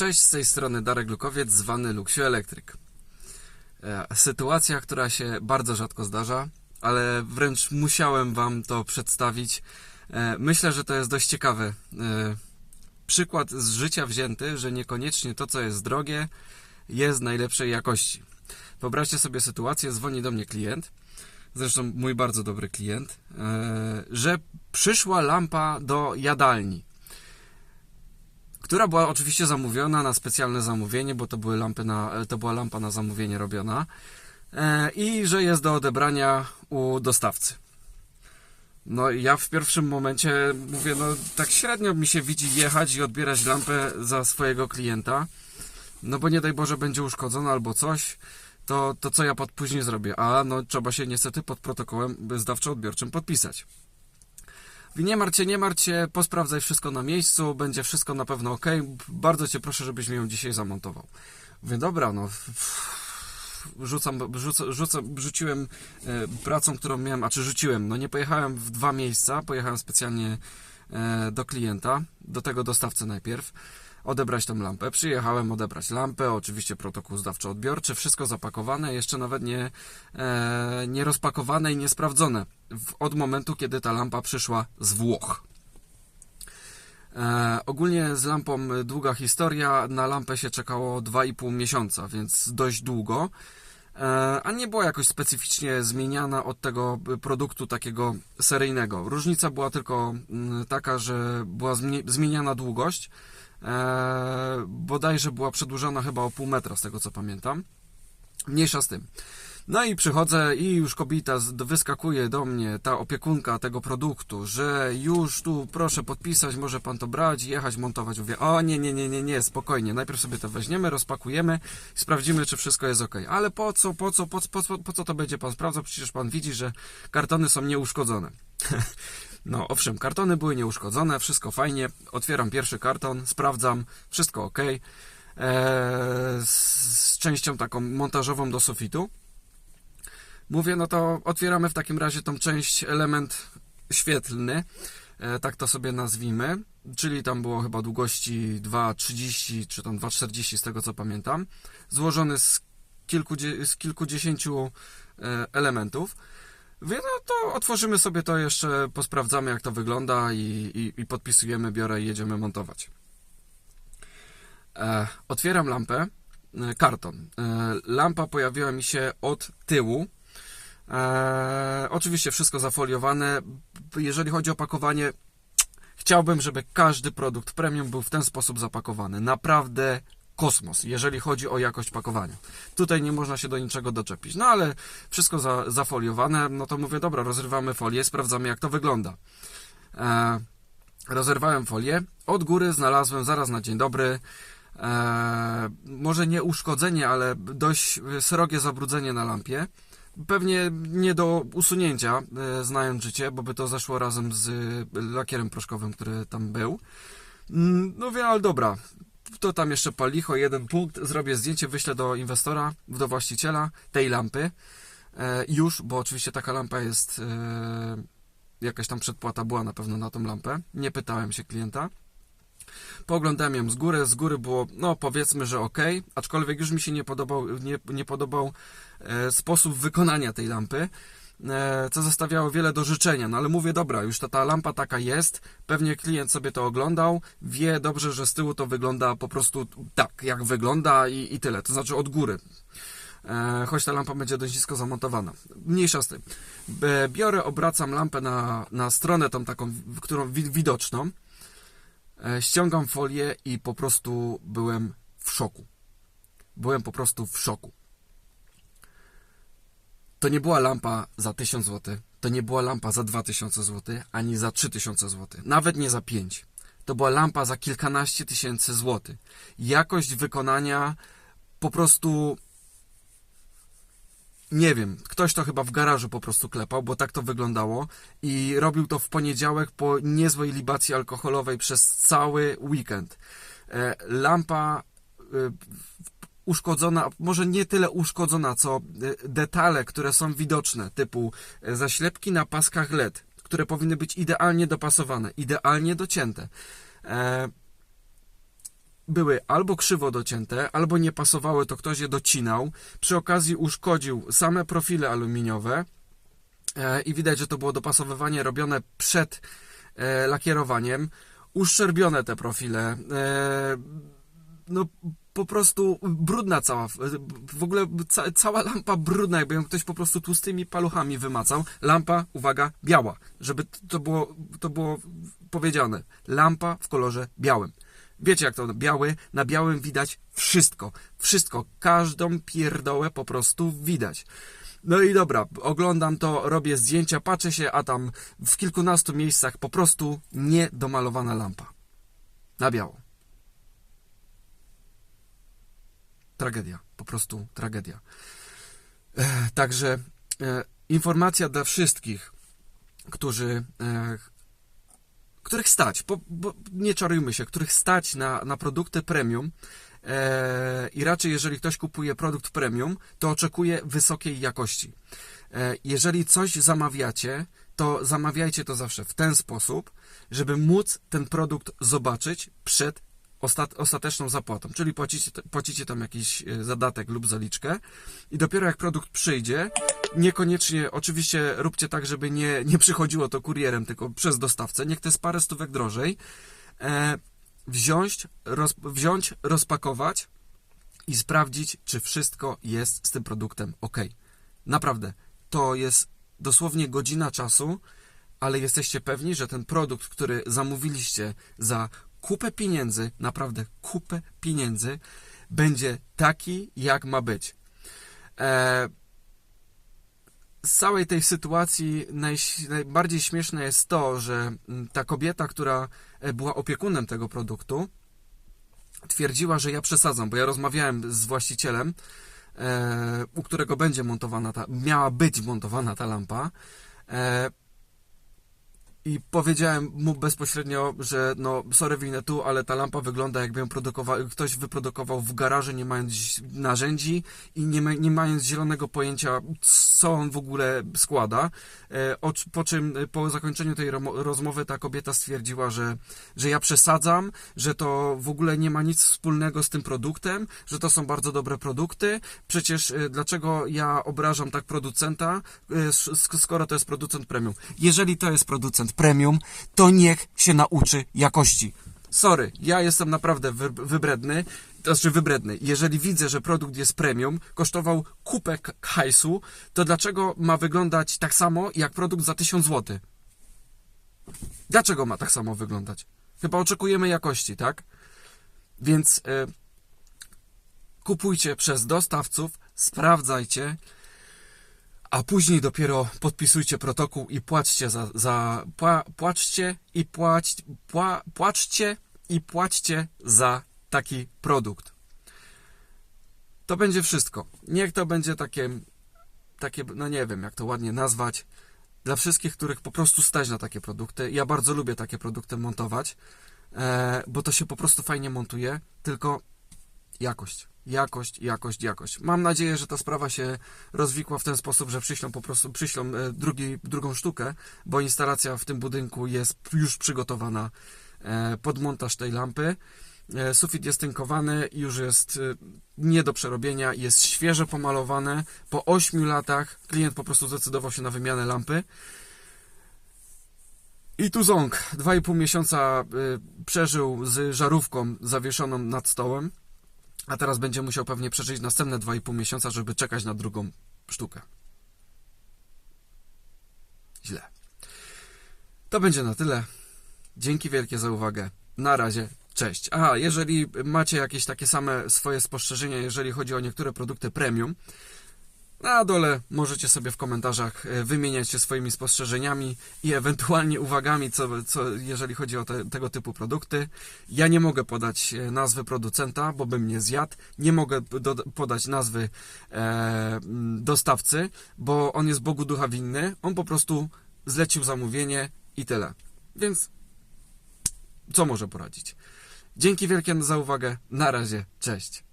Cześć, z tej strony Darek Lukowiec, zwany Luksiu Elektryk. E, Sytuacja, która się bardzo rzadko zdarza, ale wręcz musiałem Wam to przedstawić. E, Myślę, że to jest dość ciekawy e, przykład z życia wzięty, że niekoniecznie to, co jest drogie, jest najlepszej jakości. Wyobraźcie sobie sytuację, dzwoni do mnie klient, zresztą mój bardzo dobry klient, że przyszła lampa do jadalni która była oczywiście zamówiona na specjalne zamówienie, bo to, były lampy na, to była lampa na zamówienie robiona e, i że jest do odebrania u dostawcy. No ja w pierwszym momencie mówię, no tak średnio mi się widzi jechać i odbierać lampę za swojego klienta, no bo nie daj Boże będzie uszkodzona albo coś, to, to co ja pod później zrobię? A no trzeba się niestety pod protokołem zdawczo-odbiorczym podpisać. Nie martw się, nie martw się, posprawdzaj wszystko na miejscu, będzie wszystko na pewno ok. Bardzo cię proszę, żebyś mi ją dzisiaj zamontował. Mówię, dobra, no. Rzucam, rzucam, rzuciłem e, pracą, którą miałem, a czy rzuciłem, no nie pojechałem w dwa miejsca, pojechałem specjalnie e, do klienta, do tego dostawcy najpierw, odebrać tą lampę. Przyjechałem odebrać lampę, oczywiście protokół zdawczo-odbiorczy, wszystko zapakowane, jeszcze nawet nie, e, nie rozpakowane i nie sprawdzone w, od momentu, kiedy ta lampa przyszła z Włoch. E, ogólnie z lampą długa historia, na lampę się czekało 2,5 miesiąca, więc dość długo. E, a nie była jakoś specyficznie zmieniana od tego produktu takiego seryjnego. Różnica była tylko mm, taka, że była zmie- zmieniana długość. E, bodajże była przedłużona chyba o pół metra, z tego co pamiętam. Mniejsza z tym. No i przychodzę i już kobieta wyskakuje do mnie, ta opiekunka tego produktu, że już tu proszę podpisać, może pan to brać, jechać, montować. Mówię, o nie, nie, nie, nie, nie, spokojnie, najpierw sobie to weźmiemy, rozpakujemy, sprawdzimy, czy wszystko jest ok. Ale po co, po co, po, po, co- po co to będzie pan sprawdzał? Przecież pan widzi, że kartony są nieuszkodzone. No, owszem, kartony były nieuszkodzone, wszystko fajnie. Otwieram pierwszy karton, sprawdzam, wszystko ok. Eee, z, częścią taką montażową do sufitu. Mówię, no to otwieramy w takim razie tą część, element świetlny, e, tak to sobie nazwijmy, czyli tam było chyba długości 2,30 czy tam 2,40 z tego co pamiętam, złożony z, kilkudzie, z kilkudziesięciu e, elementów. Wie, no to otworzymy sobie to jeszcze, posprawdzamy jak to wygląda i, i, i podpisujemy, biorę i jedziemy montować. E, otwieram lampę, e, karton. E, lampa pojawiła mi się od tyłu. E, oczywiście wszystko zafoliowane. Jeżeli chodzi o pakowanie, chciałbym, żeby każdy produkt premium był w ten sposób zapakowany. Naprawdę kosmos, jeżeli chodzi o jakość pakowania. Tutaj nie można się do niczego doczepić. No ale wszystko za, zafoliowane, no to mówię, dobra, rozrywamy folię, sprawdzamy jak to wygląda. E, rozerwałem folię. Od góry znalazłem zaraz na dzień dobry e, może nie uszkodzenie, ale dość srogie zabrudzenie na lampie. Pewnie nie do usunięcia, e, znając życie, bo by to zeszło razem z lakierem proszkowym, który tam był. Mm, No wiem, ale dobra, to tam jeszcze palicho, jeden punkt, zrobię zdjęcie, wyślę do inwestora, do właściciela tej lampy. E, już, bo oczywiście taka lampa jest, e, jakaś tam przedpłata była na pewno na tą lampę. Nie pytałem się klienta. Pooglądałem ją z góry, z góry było, no powiedzmy, że ok, aczkolwiek już mi się nie podobał, nie, nie podobał e, sposób wykonania tej lampy, co zostawiało wiele do życzenia, no ale mówię, dobra, już ta, ta lampa taka jest, pewnie klient sobie to oglądał, wie dobrze, że z tyłu to wygląda po prostu tak, jak wygląda i, i tyle, to znaczy od góry. E, choć ta lampa będzie dość nisko zamontowana. Mniejsza z tym. E, Biorę, obracam lampę na, na stronę tą taką, którą wi- widoczną, E, ściągam folię i po prostu byłem w szoku. Byłem po prostu w szoku. To nie była lampa za 1000 zł, to nie była lampa za 2000 zł, ani za 3000 zł, nawet nie za 5. To była lampa za kilkanaście tysięcy złotych. Jakość wykonania po prostu nie wiem, ktoś to chyba w garażu po prostu klepał, bo tak to wyglądało i robił to w poniedziałek po niezłej libacji alkoholowej przez cały weekend. E, Lampa e, uszkodzona, może nie tyle uszkodzona, co e, detale, które są widoczne, typu e, zaślepki na paskach LED, które powinny być idealnie dopasowane, idealnie docięte. E, były albo krzywo docięte, albo nie pasowały, to ktoś je docinał. Przy okazji uszkodził same profile aluminiowe i widać, że to było dopasowywanie robione przed lakierowaniem. Uszczerbione te profile. No po prostu brudna cała, w ogóle ca, cała lampa brudna, jakby ją ktoś po prostu tłustymi paluchami wymacał. Lampa, uwaga, biała, żeby to było, to było powiedziane. Lampa w kolorze białym. Wiecie jak to, biały, na białym widać wszystko, wszystko, każdą pierdołę po prostu widać. No i dobra, oglądam to, robię zdjęcia, patrzę się, a tam w kilkunastu miejscach po prostu niedomalowana lampa. Na biało. Tragedia, po prostu tragedia. E, także e, informacja dla wszystkich, którzy, e, których stać, bo, bo nie czarujmy się, których stać na, na produkty premium. E, I raczej, jeżeli ktoś kupuje produkt premium, to oczekuje wysokiej jakości. E, jeżeli coś zamawiacie, to zamawiajcie to zawsze w ten sposób, żeby móc ten produkt zobaczyć przed ostateczną zapłatą, czyli płacicie, płacicie tam jakiś e, zadatek lub zaliczkę i dopiero jak produkt przyjdzie, niekoniecznie, oczywiście róbcie tak, żeby nie, nie przychodziło to kurierem, tylko przez dostawcę, niech to jest parę stówek drożej, e, wziąć, roz, wziąć, rozpakować i sprawdzić, czy wszystko jest z tym produktem ok. Naprawdę, to jest dosłownie godzina czasu, ale jesteście pewni, że ten produkt, który zamówiliście za kupę pieniędzy, naprawdę kupę pieniędzy, będzie taki, jak ma być. E, z całej tej sytuacji naj, najbardziej śmieszne jest to, że mm, ta kobieta, która e, była opiekunem tego produktu, twierdziła, że ja przesadzam, bo ja rozmawiałem z właścicielem, e, u którego będzie montowana ta, miała być montowana ta lampa. E, i powiedziałem mu bezpośrednio, że no, sorry winę tu, ale ta lampa wygląda jakby ją produkował, ktoś wyprodukował w garażu, nie mając narzędzi i nie, nie mając zielonego pojęcia, co on w ogóle składa. E, po czym e, po zakończeniu tej rozmowy ta kobieta stwierdziła, że, że ja przesadzam, że to w ogóle nie ma nic wspólnego z tym produktem, że to są bardzo dobre produkty. Przecież e, dlaczego ja obrażam tak producenta, skoro to jest producent premium? Jeżeli to jest producent premium, to niech się nauczy jakości. Sorry, ja jestem naprawdę wy, wybredny, to znaczy wybredny. Jeżeli widzę, że produkt jest premium, kosztował kupę hajsu, to dlaczego ma wyglądać tak samo jak produkt za 1000 zł? Dlaczego ma tak samo wyglądać? Chyba oczekujemy jakości, tak? Więc y, kupujcie przez dostawców, sprawdzajcie, a później dopiero podpisujcie protokół i płaczcie za, za pła, płaczcie i płać, pła, płaczcie i płaćcie za taki produkt. To będzie wszystko. Niech to będzie takie, takie, no nie wiem, jak to ładnie nazwać, dla wszystkich, których po prostu stać na takie produkty. Ja bardzo lubię takie produkty montować, e, bo to się po prostu fajnie montuje, tylko jakość jakość, jakość, jakość. Mam nadzieję, że ta sprawa się rozwikła w ten sposób, że przyślą po prostu przyślą e, drugi, drugą sztukę, bo instalacja w tym budynku jest już przygotowana e, pod montaż tej lampy. E, sufit jest tynkowany, już jest nie do przerobienia, jest świeżo pomalowane. Po 8 latach klient po prostu zdecydował się na wymianę lampy. I tu ząg 2,5 miesiąca przeżył z żarówką zawieszoną nad stołem. A teraz będzie musiał pewnie przeżyć następne 2,5 miesiąca, żeby czekać na drugą sztukę. Źle. To będzie na tyle. Dzięki wielkie za uwagę. Na razie. Cześć. Aha, jeżeli macie jakieś takie same swoje spostrzeżenia, jeżeli chodzi o niektóre produkty premium, na dole możecie sobie w komentarzach e, wymieniać się swoimi spostrzeżeniami i ewentualnie uwagami, co, co jeżeli chodzi o te, tego typu produkty. Ja nie mogę podać e, nazwy producenta, bo bym nie zjadł. Nie mogę do, podać nazwy e, dostawcy, bo on jest Bogu ducha winny. On po prostu zlecił zamówienie i tyle. Więc co może poradzić? Dzięki wielkie za uwagę. Na razie. Cześć.